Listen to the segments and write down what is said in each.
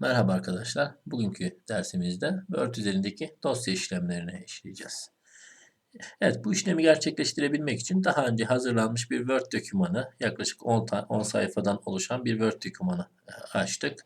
Merhaba arkadaşlar. Bugünkü dersimizde Word üzerindeki dosya işlemlerini işleyeceğiz. Evet, bu işlemi gerçekleştirebilmek için daha önce hazırlanmış bir Word dokümanı, yaklaşık 10, 10 sayfadan oluşan bir Word dokümanı e, açtık.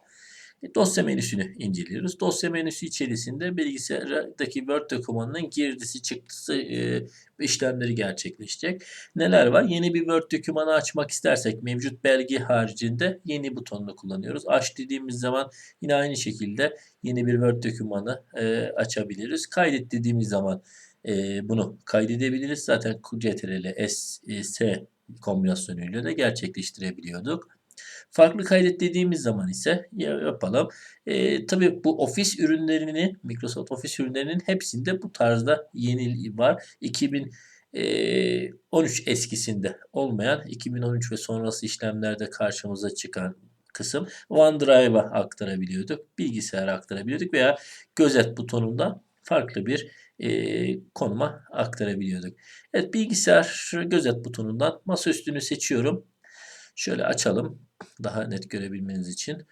Dosya menüsünü inceliyoruz. Dosya menüsü içerisinde bilgisayardaki Word dokümanının girdisi çıktısı e, işlemleri gerçekleşecek. Neler var? Yeni bir Word dokümanı açmak istersek mevcut belge haricinde yeni butonunu kullanıyoruz. Aç dediğimiz zaman yine aynı şekilde yeni bir Word dokümanı e, açabiliriz. Kaydet dediğimiz zaman e, bunu kaydedebiliriz. Zaten CTRL S, e, S kombinasyonuyla da gerçekleştirebiliyorduk. Farklı kaydet dediğimiz zaman ise yapalım. E, tabii bu ofis ürünlerini, Microsoft Office ürünlerinin hepsinde bu tarzda yeni var. 2013 e, eskisinde olmayan 2013 ve sonrası işlemlerde karşımıza çıkan kısım OneDrive'a aktarabiliyorduk. Bilgisayara aktarabiliyorduk veya gözet butonundan farklı bir e, konuma aktarabiliyorduk. Evet bilgisayar gözet butonundan masaüstünü seçiyorum. Şöyle açalım daha net görebilmeniz için.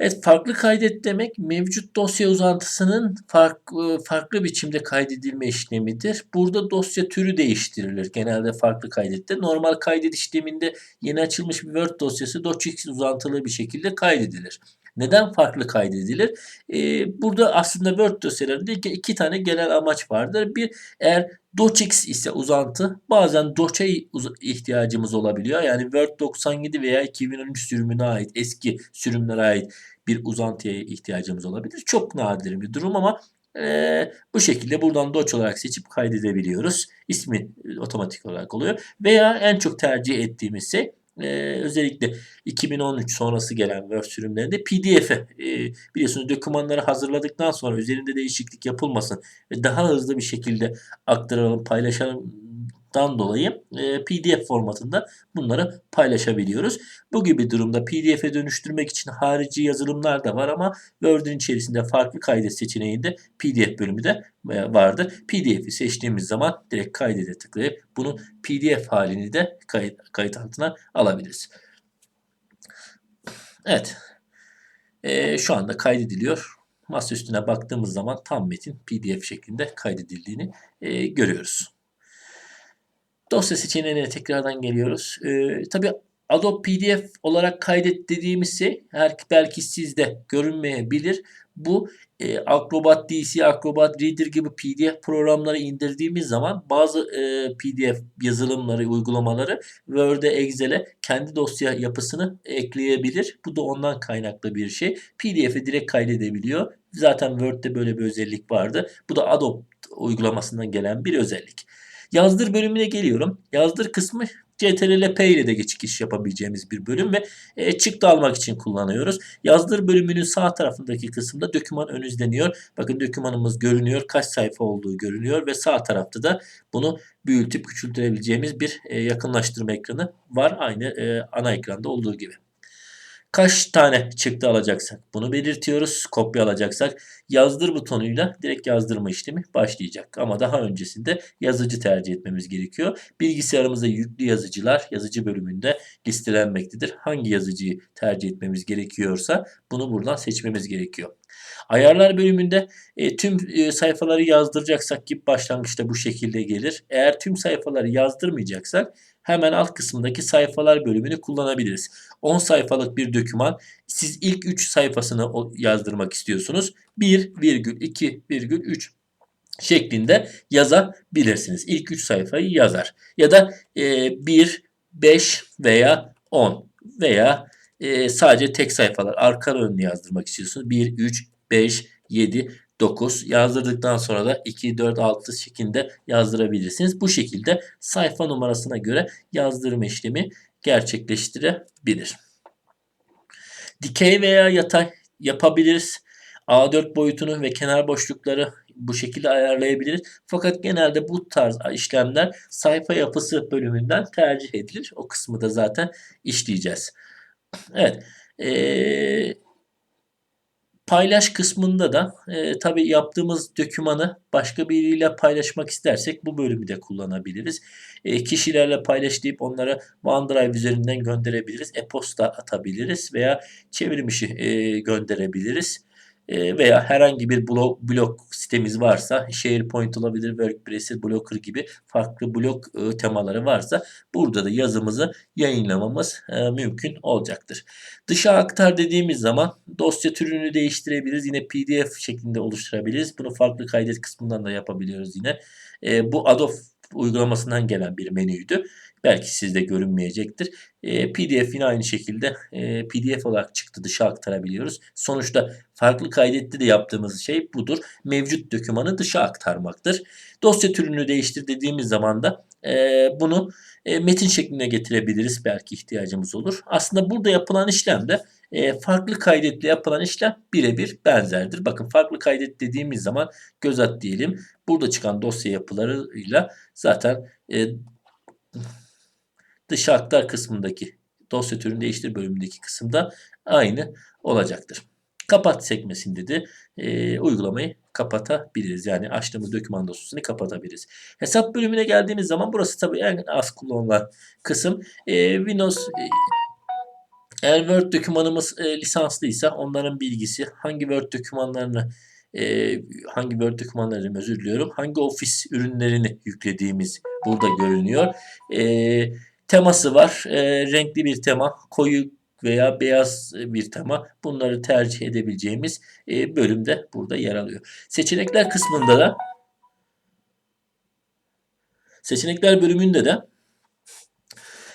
Evet farklı kaydet demek mevcut dosya uzantısının farklı, farklı biçimde kaydedilme işlemidir. Burada dosya türü değiştirilir genelde farklı kaydette. Normal kaydet işleminde yeni açılmış bir Word dosyası docx uzantılı bir şekilde kaydedilir. Neden farklı kaydedilir? Ee, burada aslında Word dosyalarında iki, tane genel amaç vardır. Bir eğer docx ise uzantı bazen doc'e ihtiyacımız olabiliyor. Yani Word 97 veya 2013 sürümüne ait eski sürümlere ait bir uzantıya ihtiyacımız olabilir. Çok nadir bir durum ama ee, bu şekilde buradan doç olarak seçip kaydedebiliyoruz. İsmi otomatik olarak oluyor. Veya en çok tercih ettiğimiz şey e, özellikle 2013 sonrası gelen Word sürümlerinde PDF'e e, biliyorsunuz dokümanları hazırladıktan sonra üzerinde değişiklik yapılmasın ve daha hızlı bir şekilde aktaralım, paylaşalım dan dolayı e, PDF formatında bunları paylaşabiliyoruz. Bu gibi durumda PDF'e dönüştürmek için harici yazılımlar da var ama Word'ün içerisinde farklı kaydet seçeneğinde PDF bölümü de e, vardır. PDF'i seçtiğimiz zaman direkt kaydede tıklayıp bunu PDF halini de kayıt, kayıt altına alabiliriz. Evet. E, şu anda kaydediliyor. Masa üstüne baktığımız zaman tam metin PDF şeklinde kaydedildiğini e, görüyoruz. Dosya seçeneğine tekrardan geliyoruz. Ee, tabii Adobe PDF olarak kaydet dediğimiz şey belki sizde görünmeyebilir. Bu e, Acrobat DC, Acrobat Reader gibi PDF programları indirdiğimiz zaman bazı e, PDF yazılımları, uygulamaları Word'e, Excel'e kendi dosya yapısını ekleyebilir. Bu da ondan kaynaklı bir şey. PDF'e direkt kaydedebiliyor. Zaten Word'de böyle bir özellik vardı. Bu da Adobe uygulamasından gelen bir özellik. Yazdır bölümüne geliyorum. Yazdır kısmı CTRL P ile de geçiş yapabileceğimiz bir bölüm ve e, çıktı almak için kullanıyoruz. Yazdır bölümünün sağ tarafındaki kısımda doküman ön izleniyor. Bakın dokümanımız görünüyor. Kaç sayfa olduğu görünüyor ve sağ tarafta da bunu büyütüp küçültürebileceğimiz bir e, yakınlaştırma ekranı var. Aynı e, ana ekranda olduğu gibi. Kaç tane çıktı alacaksak bunu belirtiyoruz. Kopya alacaksak yazdır butonuyla direkt yazdırma işlemi başlayacak. Ama daha öncesinde yazıcı tercih etmemiz gerekiyor. Bilgisayarımızda yüklü yazıcılar yazıcı bölümünde listelenmektedir. Hangi yazıcıyı tercih etmemiz gerekiyorsa bunu buradan seçmemiz gerekiyor. Ayarlar bölümünde e, tüm e, sayfaları yazdıracaksak gibi başlangıçta bu şekilde gelir. Eğer tüm sayfaları yazdırmayacaksak hemen alt kısmındaki sayfalar bölümünü kullanabiliriz. 10 sayfalık bir doküman siz ilk 3 sayfasını yazdırmak istiyorsunuz. 1 virgül 2 virgül 3 şeklinde yazabilirsiniz. İlk 3 sayfayı yazar. Ya da e, 1, 5 veya 10 veya e, sadece tek sayfalar arka önünü yazdırmak istiyorsunuz. 1, 3, 5, 7, 9 yazdırdıktan sonra da 2, 4, 6 şeklinde yazdırabilirsiniz. Bu şekilde sayfa numarasına göre yazdırma işlemi gerçekleştirebilir. Dikey veya yatay yapabiliriz. A4 boyutunu ve kenar boşlukları bu şekilde ayarlayabiliriz. Fakat genelde bu tarz işlemler sayfa yapısı bölümünden tercih edilir. O kısmı da zaten işleyeceğiz. Evet. Ee, Paylaş kısmında da e, tabii yaptığımız dokümanı başka biriyle paylaşmak istersek bu bölümü de kullanabiliriz. E, kişilerle paylaş deyip onlara OneDrive üzerinden gönderebiliriz. E-posta atabiliriz veya çevrim işi e, gönderebiliriz. E, veya herhangi bir blog, blog sitemiz varsa SharePoint olabilir, WordPress, Blogger gibi farklı blog e, temaları varsa burada da yazımızı yayınlamamız e, mümkün olacaktır. Dışa aktar dediğimiz zaman dosya türünü değiştirebiliriz. Yine PDF şeklinde oluşturabiliriz. Bunu farklı kaydet kısmından da yapabiliyoruz yine. E, bu Adobe uygulamasından gelen bir menüydü. Belki sizde görünmeyecektir. E, PDF yine aynı şekilde e, PDF olarak çıktı dışa aktarabiliyoruz. Sonuçta farklı kaydetti de yaptığımız şey budur. Mevcut dokümanı dışa aktarmaktır. Dosya türünü değiştir dediğimiz zaman da e, bunu e, metin şekline getirebiliriz. Belki ihtiyacımız olur. Aslında burada yapılan işlem de e, farklı kaydetle yapılan işlem birebir benzerdir. Bakın farklı kaydet dediğimiz zaman göz at diyelim. Burada çıkan dosya yapılarıyla zaten e, dışa aktar kısmındaki dosya türünü değiştir bölümündeki kısımda aynı olacaktır. Kapat sekmesinde de e, uygulamayı kapatabiliriz. Yani açtığımız doküman dosyasını kapatabiliriz. Hesap bölümüne geldiğimiz zaman burası tabii en az kullanılan kısım. E, Windows e, eğer Word dokümanımız e, lisanslıysa onların bilgisi hangi Word dokümanlarını e, hangi Word dokümanlarını özür diliyorum. Hangi Office ürünlerini yüklediğimiz burada görünüyor. E, teması var. E, renkli bir tema. Koyu veya beyaz bir tema. Bunları tercih edebileceğimiz e, bölümde burada yer alıyor. Seçenekler kısmında da seçenekler bölümünde de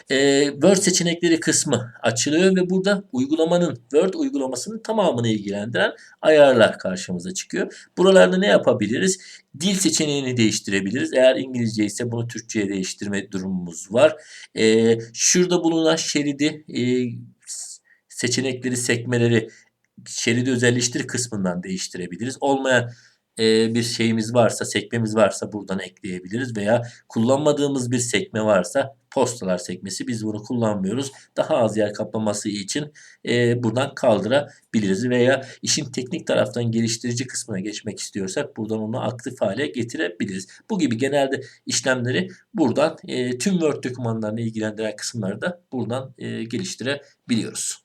e, Word seçenekleri kısmı açılıyor ve burada uygulamanın Word uygulamasının tamamını ilgilendiren ayarlar karşımıza çıkıyor. Buralarda ne yapabiliriz? Dil seçeneğini değiştirebiliriz. Eğer İngilizce ise bunu Türkçe'ye değiştirme durumumuz var. E, şurada bulunan şeridi e, seçenekleri, sekmeleri şeridi özelleştir kısmından değiştirebiliriz. Olmayan e, bir şeyimiz varsa, sekmemiz varsa buradan ekleyebiliriz veya kullanmadığımız bir sekme varsa postalar sekmesi biz bunu kullanmıyoruz. Daha az yer kaplaması için e, buradan kaldırabiliriz veya işin teknik taraftan geliştirici kısmına geçmek istiyorsak buradan onu aktif hale getirebiliriz. Bu gibi genelde işlemleri buradan e, tüm Word dokümanlarını ilgilendiren kısımları da buradan e, geliştirebiliyoruz.